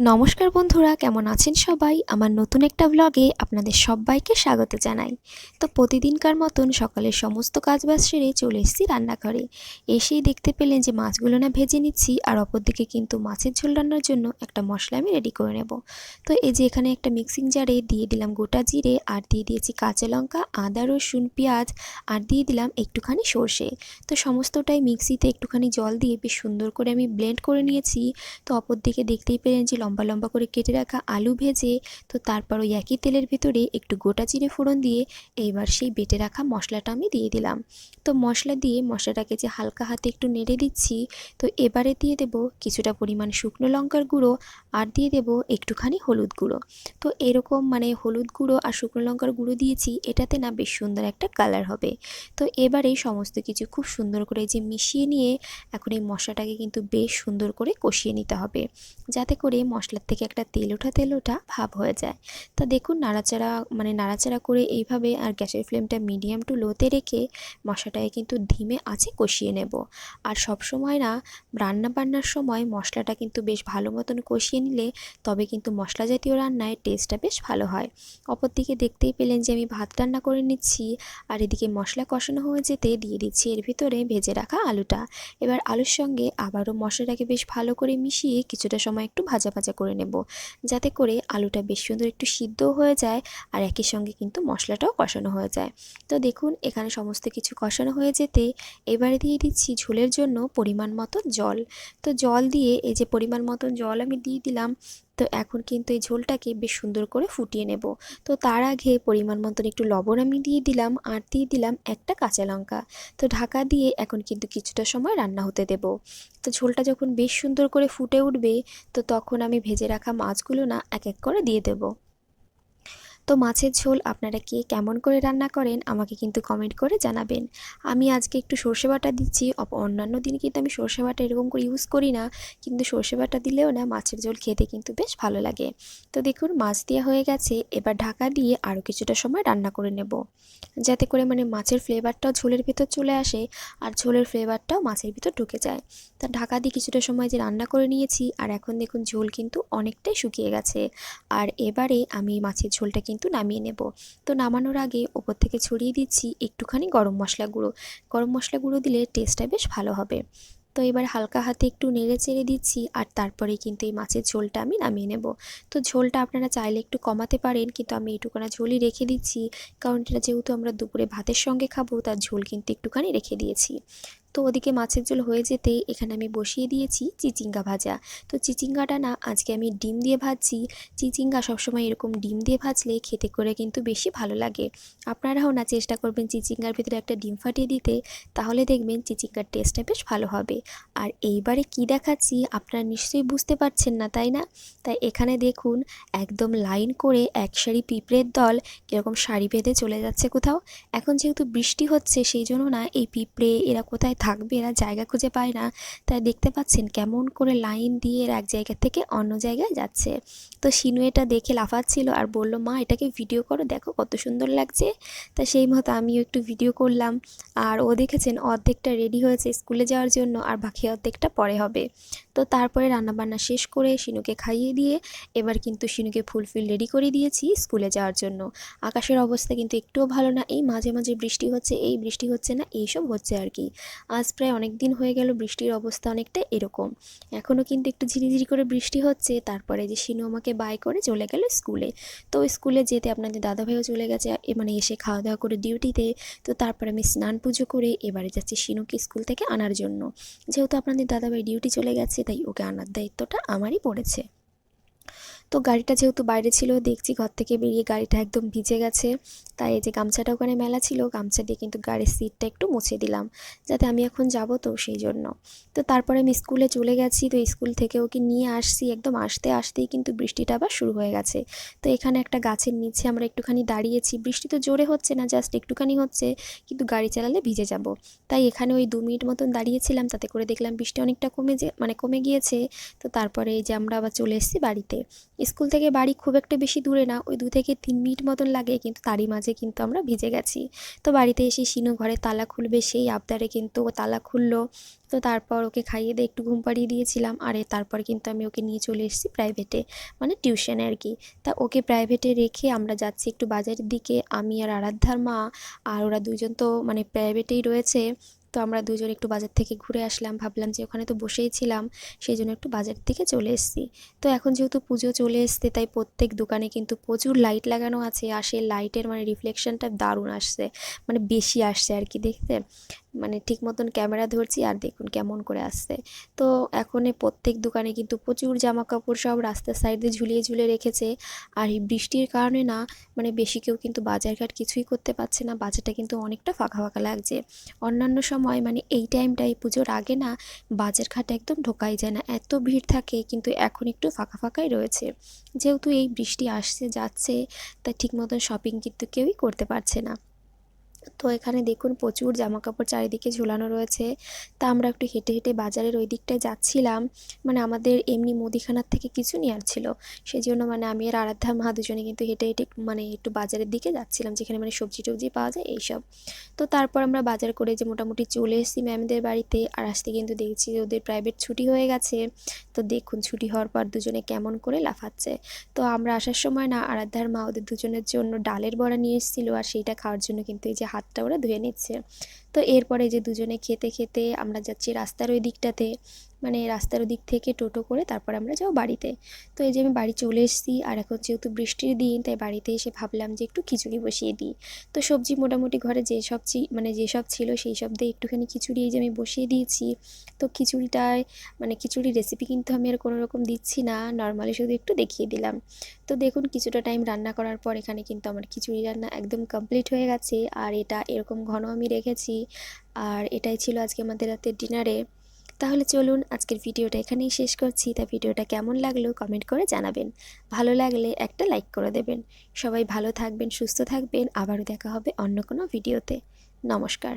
নমস্কার বন্ধুরা, কেমন আছেন সবাই? আমার নতুন একটা ব্লগে আপনাদের সবাইকে স্বাগত জানাই। তো প্রতিদিনকার মতন সকালের সমস্ত কাজবাজ সেরে চলে এসেছি রান্নাঘরে। এসেই দেখতে পেলেন যে মাছগুলো না ভেজে নিচ্ছি আর অপরদিকে কিন্তু মাছের ঝোল রান্নার জন্য একটা মশলা আমি রেডি করে নেব। তো এই যে এখানে একটা মিক্সিং জারে দিয়ে দিলাম গোটা জিরে আর দিয়ে দিয়েছি কাঁচা লঙ্কা, আদা, রসুন, পেঁয়াজ আর দিয়ে দিলাম একটুখানি সর্ষে। তো সমস্তটাই মিক্সিতে একটুখানি জল দিয়ে বেশ সুন্দর করে আমি ব্লেন্ড করে নিয়েছি। তো অপরদিকে দেখতেই পেলেন যে লম্বা লম্বা করে কেটে রাখা আলু ভেজে, তো তারপর ওই একই তেলের ভিতরে একটু গোটা জিরে ফোড়ন দিয়ে এইবার সেই বেটে রাখা মশলাটা আমি দিয়ে দিলাম। তো মশলা দিয়ে মশলাটাকে যে হালকা হাতে একটু নেড়ে দিচ্ছি, তো এবারে দিয়ে দেব কিছুটা পরিমাণ শুকনো লঙ্কার গুঁড়ো আর দিয়ে দেব একটুখানি হলুদ গুঁড়ো। তো এরকম মানে হলুদ গুঁড়ো আর শুকনো লঙ্কার গুঁড়ো দিয়েছি, এটাতে না বেশ সুন্দর একটা কালার হবে। তো এবারে সমস্ত কিছু খুব সুন্দর করে যে মিশিয়ে নিয়ে এখন এই মশলাটাকে কিন্তু বেশ সুন্দর করে কষিয়ে নিতে হবে, যাতে করে মশলার থেকে একটা তেল ওঠা তেল ওঠা ভাব হয়ে যায়। তা দেখুন নাড়াচাড়া মানে নাড়াচাড়া করে এইভাবে আর গ্যাসের ফ্লেমটা মিডিয়াম টু লোতে রেখে মশলাটাকে কিন্তু ধিমে আছে কষিয়ে নেব। আর সব সময় না, রান্না বান্নার সময় মশলাটা কিন্তু বেশ ভালো মতন কষিয়ে নিলে তবে কিন্তু মশলা জাতীয় রান্নায় টেস্টটা বেশ ভালো হয়। অপরদিকে দেখতেই পেলেন যে আমি ভাত রান্না করে নিচ্ছি আর এদিকে মশলা কষানো হয়ে যেতে দিয়ে দিচ্ছি এর ভিতরে ভেজে রাখা আলুটা। এবার আলুর সঙ্গে আবারও মশলাটাকে বেশ ভালো করে মিশিয়ে কিছুটা সময় একটু ভাজা ভাজা করে নেব। যাতে করে আলুটা বেশ সুন্দর একটু সিদ্ধ হয়ে যায় আর একই সঙ্গে কিন্তু মশলাটাও কষানো হয়ে যায়। তো দেখুন, এখানে সমস্ত কিছু কষানো হয়ে যেতে এবারে দিয়ে দিচ্ছি ঝোলের জন্য পরিমাণ মতো জল। তো জল দিয়ে এই যে পরিমাণ মতো জল আমি দিয়ে দিলাম তো এখন কিন্তু এই ঝোলটাকে বেশ সুন্দর করে ফুটিয়ে নেব। তো তার আগে পরিমাণ মতন একটু লবণ আমি দিয়ে দিলাম আর দিয়ে দিলাম একটা কাঁচা লঙ্কা। তো ঢাকা দিয়ে এখন কিন্তু কিছুটা সময় রান্না হতে দেব। তো ঝোলটা যখন বেশ সুন্দর করে ফুটে উঠবে, তো তখন আমি ভেজে রাখা মাছগুলো না এক এক করে দিয়ে দেবো। তো মাছের ঝোল আপনারা কে কেমন করে রান্না করেন আমাকে কিন্তু কমেন্ট করে জানাবেন। আমি আজকে একটু সর্ষে বাটা দিচ্ছি অন্যান্য দিন কিন্তু আমি সর্ষে বাটা এরকম করে ইউজ করি না, কিন্তু সর্ষে বাটা দিলেও না মাছের ঝোল খেতে কিন্তু বেশ ভালো লাগে। তো দেখুন মাছ দেওয়া হয়ে গেছে, এবার ঢাকা দিয়ে আরও কিছুটা সময় রান্না করে নেব। যাতে করে মানে মাছের ফ্লেভারটাও ঝোলের ভিতর চলে আসে, আর ঝোলের ফ্লেভারটাও মাছের ভিতর ঢুকে যায়। তা ঢাকা দিয়ে কিছুটা সময় যে রান্না করে নিয়েছি, আর এখন দেখুন ঝোল কিন্তু অনেকটাই শুকিয়ে গেছে। আর এবারে আমি মাছের ঝোলটা কিন্তু নামিয়ে নেব। তো নামানোর আগে ওপর থেকে ছড়িয়ে দিচ্ছি একটুখানি গরম মশলা গুঁড়ো। গরম মশলা গুঁড়ো দিলে টেস্টটা বেশ ভালো হবে। তো এবার হালকা হাতে একটু নেড়ে চেড়ে দিচ্ছি আর তারপরে কিন্তু এই মাছের ঝোলটা আমি নামিয়ে নেব। তো ঝোলটা আপনারা চাইলে একটু কমাতে পারেন কিন্তু আমি এইটুকানা ঝোলই রেখে দিচ্ছি। কারণ এটা যেহেতু আমরা দুপুরে ভাতের সঙ্গে খাব তার ঝোল কিন্তু একটুখানি রেখে দিয়েছি। তো ওদিকে মাছের ঝোল হয়ে যেতে এখানে আমি বসিয়ে দিয়েছি চিচিঙ্গা ভাজা। তো চিচিঙ্গাটা না আজকে আমি ডিম দিয়ে ভাজছি। চিচিঙ্গা সবসময় এরকম ডিম দিয়ে ভাজলে খেতে করে কিন্তু বেশি ভালো লাগে। আপনারাও না চেষ্টা করবেন চিচিঙ্গার ভিতরে একটা ডিম ফাটিয়ে দিতে, তাহলে দেখবেন চিচিঙ্গার টেস্টটা বেশ ভালো হবে। আর এইবারে কি দেখাচ্ছি আপনারা নিশ্চয়ই বুঝতে পারছেন না, তাই না? তাই এখানে দেখুন, একদম লাইন করে এক সারি পিঁপড়ের দল কীরকম শাড়ি বেঁধে চলে যাচ্ছে কোথাও। এখন যেহেতু বৃষ্টি হচ্ছে, সেই জন্য না এই পিঁপড়ে এরা কোথায় থাকবে, এরা জায়গা খুঁজে পায় না। তাই দেখতে পাচ্ছেন কেমন করে লাইন দিয়ে এর এক জায়গা থেকে অন্য জায়গায় যাচ্ছে। তো শিনু এটা দেখে লাফাচ্ছিল আর বলল, মা, এটাকে ভিডিও করো, দেখো কত সুন্দর লাগছে। তা সেই মতো আমিও একটু ভিডিও করলাম। আর ও দেখেছেন অর্ধেকটা রেডি হয়েছে স্কুলে যাওয়ার জন্য আর বাকি অর্ধেকটা পরে হবে। তো তারপরে রান্নাবান্না শেষ করে শিনুকে খাইয়ে দিয়ে এবার কিন্তু শিনুকে ফুলফিল রেডি করে দিয়েছি স্কুলে যাওয়ার জন্য। আকাশের অবস্থা কিন্তু একটুও ভালো না, এই মাঝে মাঝে বৃষ্টি হচ্ছে, এই বৃষ্টি হচ্ছে না, এইসব হচ্ছে আর কি। আজ প্রায় অনেক দিন হয়ে গেল, বৃষ্টির অবস্থা অনেকটা এরকম। এখনও কিন্তু একটু ঝিরিঝিরি করে বৃষ্টি হচ্ছে, তারপরে যে শিনু আমাকে বাই করে চলে গেল স্কুলে। তো স্কুলে যেতে আপনাদের দাদাভাইও চলে গেছে মানে এসে খাওয়া দাওয়া করে ডিউটিতে, তো তারপরে আমি স্নান পুজো করে এবারে যাচ্ছি শিনুকে স্কুল থেকে আনার জন্য। যেহেতু আপনাদের দাদাভাই ডিউটি চলে গেছে, তাই ওকে আনার দায়িত্বটা আমারই পড়েছে। তো গাড়িটা যেহেতু বাইরে ছিল, দেখছি ঘর থেকে বেরিয়ে গাড়িটা একদম ভিজে গেছে। তাই এই যে গামছাটা ওখানে মেলা ছিল, গামছা দিয়ে কিন্তু গাড়ির সিটটা একটু মুছে দিলাম, যাতে আমি এখন যাব তো সেই জন্য। তো তারপরে আমি স্কুলে চলে গেছি, তো স্কুল থেকে ওকে নিয়ে আসছি, একদম আসতে আসতেই কিন্তু বৃষ্টিটা আবার শুরু হয়ে গেছে। তো এখানে একটা গাছের নিচে আমরা একটুখানি দাঁড়িয়েছি, বৃষ্টি তো জোরে হচ্ছে না জাস্ট একটুখানি হচ্ছে, কিন্তু গাড়ি চালালে ভিজে যাব। তাই এখানে ওই দু মিনিট মতন দাঁড়িয়েছিলাম, তাতে করে দেখলাম বৃষ্টি অনেকটা কমে যে মানে কমে গিয়েছে। তো তারপরে এই যে আমরা আবার চলে এসেছি বাড়িতে। স্কুল থেকে বাড়ি খুব একটা বেশি দূরে না, ওই দু থেকে তিন মিনিট মতন লাগে কিন্তু তারই মাঝে কিন্তু আমরা ভিজে গেছি। তো বাড়িতে এসে শিনু ঘরে তালা খুলবে, সেই আবদারে কিন্তু ও তালা খুললো। তো তারপর ওকে খাইয়ে দিয়ে একটু ঘুম পাড়িয়ে দিয়েছিলাম, আর তারপর কিন্তু আমি ওকে নিয়ে চলে এসেছি প্রাইভেটে মানে টিউশনে আর কি। তা ওকে প্রাইভেটে রেখে আমরা যাচ্ছি একটু বাজারের দিকে, আমি আর আরাধ্যার মা, আর ওরা দুজন তো মানে প্রাইভেটেই রয়েছে। তো আমরা দুজন একটু বাজার থেকে ঘুরে আসলাম, ভাবলাম যে ওখানে তো বসেই ছিলাম সেই জন্য একটু বাজার থেকে চলে এসেছি। তো এখন যেহেতু পুজো চলে এসছে, তাই প্রত্যেক দোকানে কিন্তু প্রচুর লাইট লাগানো আছে, আর সেই লাইটের মানে রিফ্লেকশনটা দারুণ আসছে মানে বেশি আসছে আর কি দেখতে। মানে ঠিক মতন ক্যামেরা ধরছি আর দেখুন কেমন করে আসছে। তো এখন প্রত্যেক দোকানে কিন্তু প্রচুর জামা কাপড় সব রাস্তার সাইডে ঝুলিয়ে ঝুলিয়ে রেখেছে। আর এই বৃষ্টির কারণে না মানে বেশি কেউ কিন্তু বাজারঘাট কিছুই করতে পারছে না, বাজারটা কিন্তু অনেকটা ফাঁকা ফাঁকা লাগছে। অন্যান্য সময় মানে এই টাইমটাই পুজোর আগে না বাজার ঘাট একদম ঢোকাই যায় না, এত ভিড় থাকে কিন্তু এখন একটু ফাঁকা ফাঁকাই রয়েছে। যেহেতু এই বৃষ্টি আসছে, যাচ্ছে তা ঠিক মতন শপিং কিন্তু কেউই করতে পারছে না। তো এখানে দেখুন প্রচুর জামা কাপড় চারিদিকে ঝুলানো রয়েছে। তা আমরা একটু হেঁটে হেঁটে বাজারের ওই দিকটায় যাচ্ছিলাম। মানে আমাদের এমনি মুদিখানার থেকে কিছু নেওয়ার ছিল। সেই জন্য মানে আমি আর আরাধ্যা মা দুজনে কিন্তু হেঁটে হেঁটে মানে একটু বাজারের দিকে যাচ্ছিলাম, যেখানে মানে সবজি টবজি পাওয়া যায়, এইসব। তো তারপর আমরা বাজার করে যে মোটামুটি চলে এসেছি ম্যামদের বাড়িতে। আর আসতে কিন্তু দেখছি যে ওদের প্রাইভেট ছুটি হয়ে গেছে। তো দেখুন ছুটি হওয়ার পর দুজনে কেমন করে লাফাচ্ছে। তো আমরা আসার সময় না আরাধ্যার মা ওদের দুজনের জন্য ডালের বড়া নিয়ে এসেছিল। আর সেইটা খাওয়ার জন্য কিন্তু এই যে হাতটা ওরা ধুয়ে নিচ্ছে। তো এরপরে যে দুজনে খেতে খেতে আমরা যাচ্ছি রাস্তার ওই দিকটাতে। মানে রাস্তার ওদিক থেকে টোটো করে তারপর আমরা যাও বাড়িতে। তো এই যে আমি বাড়ি চলে এসেছি আর এখন যেহেতু বৃষ্টির দিন, তাই বাড়িতে এসে ভাবলাম যে একটু খিচুড়ি বসিয়ে দিই। তো সবজি মোটামুটি ঘরে যেসব মানে যেসব ছিল সেই সব দিয়ে একটুখানি খিচুড়ি এই যে আমি বসিয়ে দিয়েছি। তো খিচুড়িটায় মানে খিচুড়ির রেসিপি কিন্তু আমি আর কোনো রকম দিচ্ছি না নর্মালি শুধু একটু দেখিয়ে দিলাম। তো দেখুন কিছুটা টাইম রান্না করার পর এখানে কিন্তু আমার খিচুড়ি রান্না একদম কমপ্লিট হয়ে গেছে। আর এটা এরকম ঘন আমি রেখেছি। আর এটাই ছিল আজকে আমাদের রাতের ডিনারে তাহলে চলুন আজকের ভিডিওটা এখানেই শেষ করছি। তা ভিডিওটা কেমন লাগল কমেন্ট করে জানাবেন। ভালো লাগলে একটা লাইক করে দেবেন। সবাই ভালো থাকবেন, সুস্থ থাকবেন। আবারও দেখা হবে অন্য কোনো ভিডিওতে। নমস্কার।